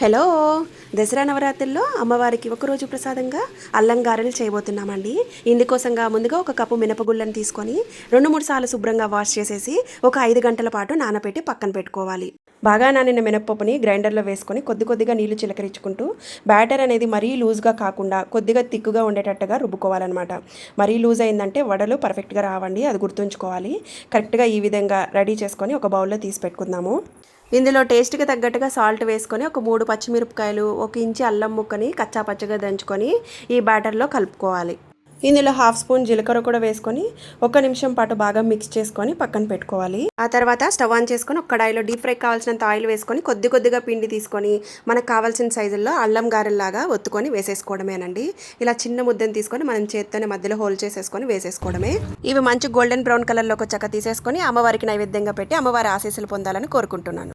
Hello. Dasara నవరాత్రుల్లో అమ్మవారికి ఒకరోజు ప్రసాదంగా అల్లం గారెలు చేయబోతున్నామండి. ఇందుకోసంగా ముందుగా ఒక కప్పు మినపగుళ్ళని తీసుకొని రెండు మూడు సార్లు శుభ్రంగా వాష్ చేసేసి ఒక ఐదు గంటల పాటు నానబెట్టి పక్కన పెట్టుకోవాలి. బాగా నానిన మినప్పప్పుని గ్రైండర్లో వేసుకొని కొద్ది కొద్దిగా నీళ్ళు చిలకరించుకుంటూ బ్యాటర్ అనేది మరీ లూజ్గా కాకుండా కొద్దిగా తిక్కుగా ఉండేటట్టుగా రుబ్బుకోవాలన్నమాట. మరీ లూజ్ అయిందంటే వడలు పర్ఫెక్ట్గా రావండి అది గుర్తుంచుకోవాలి. కరెక్ట్గా ఈ విధంగా రెడీ చేసుకొని ఒక బౌల్లో తీసి పెట్టుకుందాము. ఇందులో టేస్ట్కి తగ్గట్టుగా సాల్ట్ వేసుకొని ఒక మూడు పచ్చిమిరపకాయలు ఒక ఇంచి అల్లం ముక్కని కచ్చా పచ్చగా దంచుకొని ఈ బ్యాటర్లో కలుపుకోవాలి. ఇందులో హాఫ్ స్పూన్ జీలకర్ర కూడా వేసుకొని ఒక నిమిషం పాటు బాగా మిక్స్ చేసుకొని పక్కన పెట్టుకోవాలి. ఆ తర్వాత స్టవ్ ఆన్ చేసుకొని ఒక కడాయిలో డీప్ ఫ్రై కావాల్సినంత ఆయిల్ వేసుకొని కొద్ది కొద్దిగా పిండి తీసుకొని మనకు కావాల్సిన సైజుల్లో అల్లం గారెల్లాగా ఒత్తుకొని వేసేసుకోవడమేనండి. ఇలా చిన్న ముద్దను తీసుకొని మనం చేత్తోనే మధ్యలో హోల్ చేసేసుకొని వేసేసుకోవడమే. ఇవి మంచి గోల్డెన్ బ్రౌన్ కలర్లోకి వచ్చాక తీసేసుకొని అమ్మవారికి నైవేద్యంగా పెట్టి అమ్మవారి ఆశీస్సులు పొందాలని కోరుకుంటున్నాను.